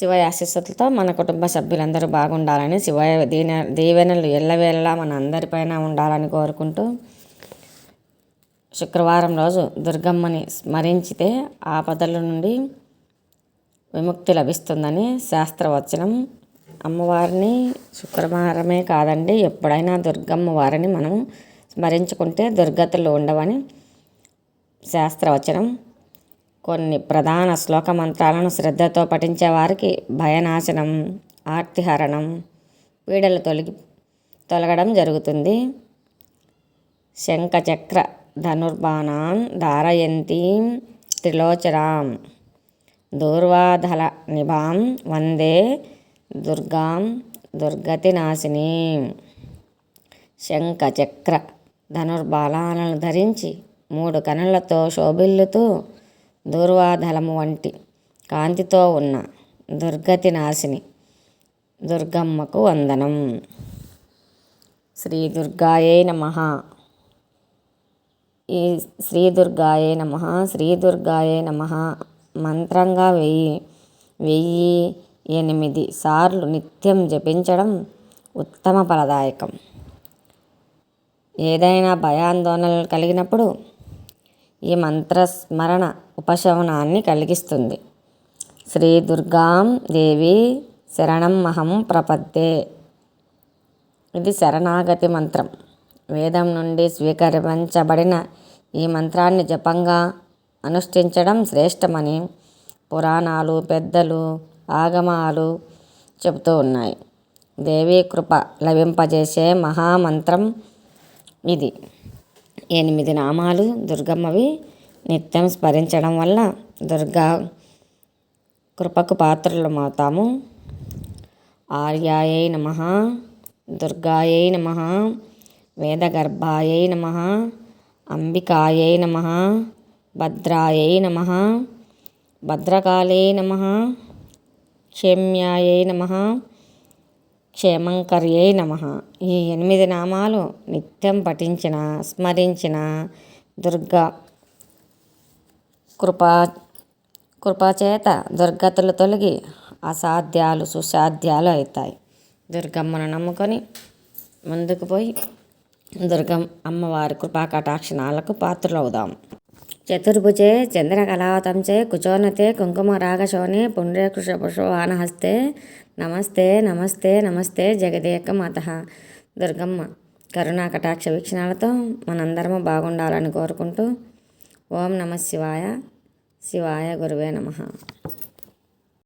శివయ్య ఆశీస్సులతో మన కుటుంబ సభ్యులందరూ బాగుండాలని శివయ్య దీన దీవెనలు ఎల్లవేళలా మన అందరిపైన ఉండాలని కోరుకుంటూ శుక్రవారం రోజు దుర్గమ్మని స్మరించితే ఆపదల నుండి విముక్తి లభిస్తుందని శాస్త్రవచనం. అమ్మవారిని శుక్రవారమే కాదండి ఎప్పుడైనా దుర్గమ్మ వారిని మనం స్మరించుకుంటే దుర్గతులు ఉండవని శాస్త్రవచనం. కొన్ని ప్రధాన శ్లోక మంత్రాలను శ్రద్ధతో పఠించే వారికి భయనాశనం ఆర్తిహరణం పీడలు తొలగి తొలగడం జరుగుతుంది. శంఖచక్ర ధనుర్బాణాన్ ధారయంతీం త్రిలోచరాం దూర్వాధల నిభాం వందే దుర్గాం దుర్గతినాశిని. శంఖచక్ర ధనుర్బాణాలను ధరించి మూడు కనులతో శోభిల్లుతూ దూర్వాధలము వంటి కాంతితో ఉన్న దుర్గతి నాశిని దుర్గమ్మకు వందనం. శ్రీ దుర్గాయే నమ. ఈ శ్రీ దుర్గాయే నమ శ్రీ దుర్గాయే నమ మంత్రంగా వెయ్యి వెయ్యి ఎనిమిది సార్లు నిత్యం జపించడం ఉత్తమ ఫలదాయకం. ఏదైనా భయాందోళనలు కలిగినప్పుడు ఈ మంత్రస్మరణ ఉపశమనాన్ని కలిగిస్తుంది. శ్రీ దుర్గాం దేవి శరణం మహం ప్రపద్దే. ఇది శరణాగతి మంత్రం. వేదం నుండి స్వీకరించబడిన ఈ మంత్రాన్ని జపంగా అనుష్ఠించడం శ్రేష్టమని పురాణాలు పెద్దలు ఆగమాలు చెబుతూ ఉన్నాయి. దేవీ కృప లభింపజేసే మహామంత్రం ఇది. ఎనిమిది నామాలు దుర్గమ్మవి నిత్యం స్మరించడం వల్ల దుర్గా కృపకు పాత్రలమవుతాము. ఆర్యాయై నమ దుర్గాయై నమ వేదగర్భాయై నమ అంబికాయై నమ భద్రాయై నమ భద్రకాళే నమ క్షేమ్యాయై నమ క్షేమంకర్యై నమ. ఈ ఎనిమిది నామాలు నిత్యం పఠించిన స్మరించిన దుర్గా కృపా కృపాచేత దుర్గతులు తొలగి అసాధ్యాలు సుసాధ్యాలు అవుతాయి. దుర్గమ్మను నమ్ముకొని ముందుకు పోయి దుర్గం అమ్మవారి కృపా కటాక్షణాలకు పాత్రలవుదాం. చతుర్భుజే చంద్రకళాతంచే కుచోనతే కుంకుమరాగశోనే పుండ్రేకృషపుషవానహస్తే నమస్తే నమస్తే నమస్తే జగదేక మాత దుర్గమ్మ కరుణా కటాక్ష వీక్షణాలతో మనందరము బాగుండాలని కోరుకుంటూ ఓం నమ శివాయ శివాయ గురువే నమ।